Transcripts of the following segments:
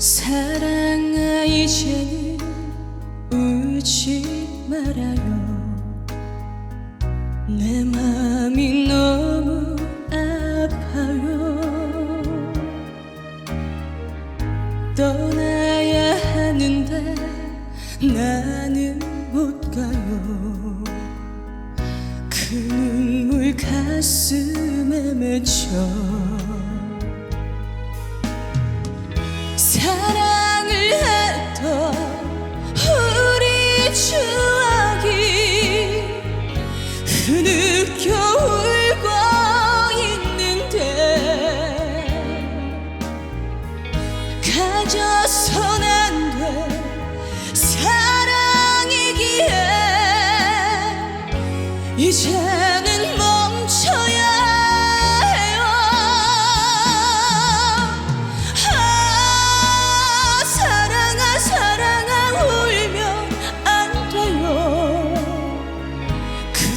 사랑아 이제는 울지 말아요. 내 마음이 너무 아파요. 떠나야 하는데 나는 못 가요. 그 눈물 가슴에 맺혀 사랑을 했던 우리 추억이 흐느껴 울고 있는데 가져선 안돼 사랑이기에 이제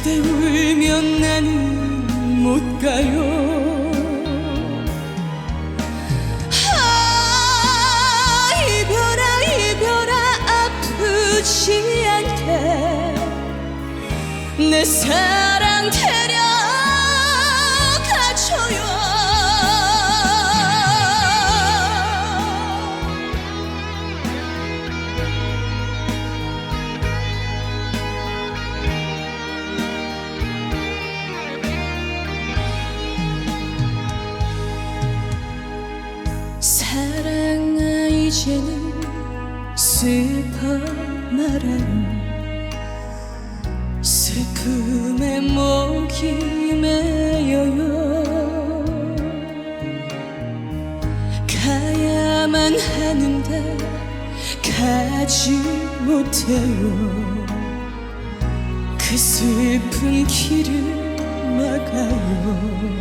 그대 울면 나는 못 가요. 아 이별아 이별아 아프지 않게 내 사랑 데려가줘요 이제는 슬퍼 말아요 슬픔에 목이 메여요. 가야만 하는데 가지 못해요. 그 슬픈 길을 막아요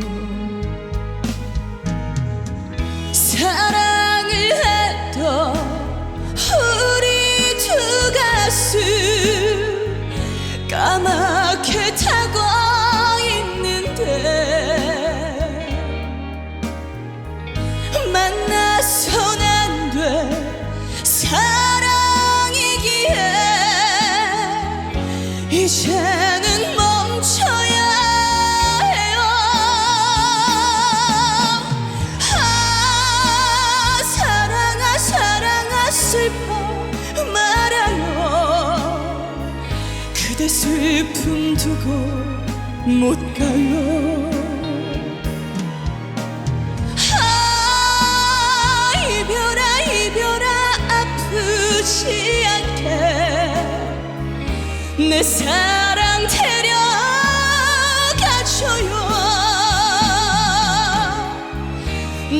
슬픔 두고 못 가요. 아 이별아 이별아 아프지 않게 내 사랑 데려가줘요.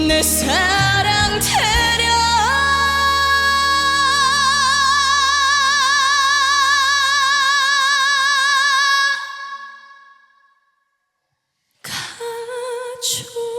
내 사랑 出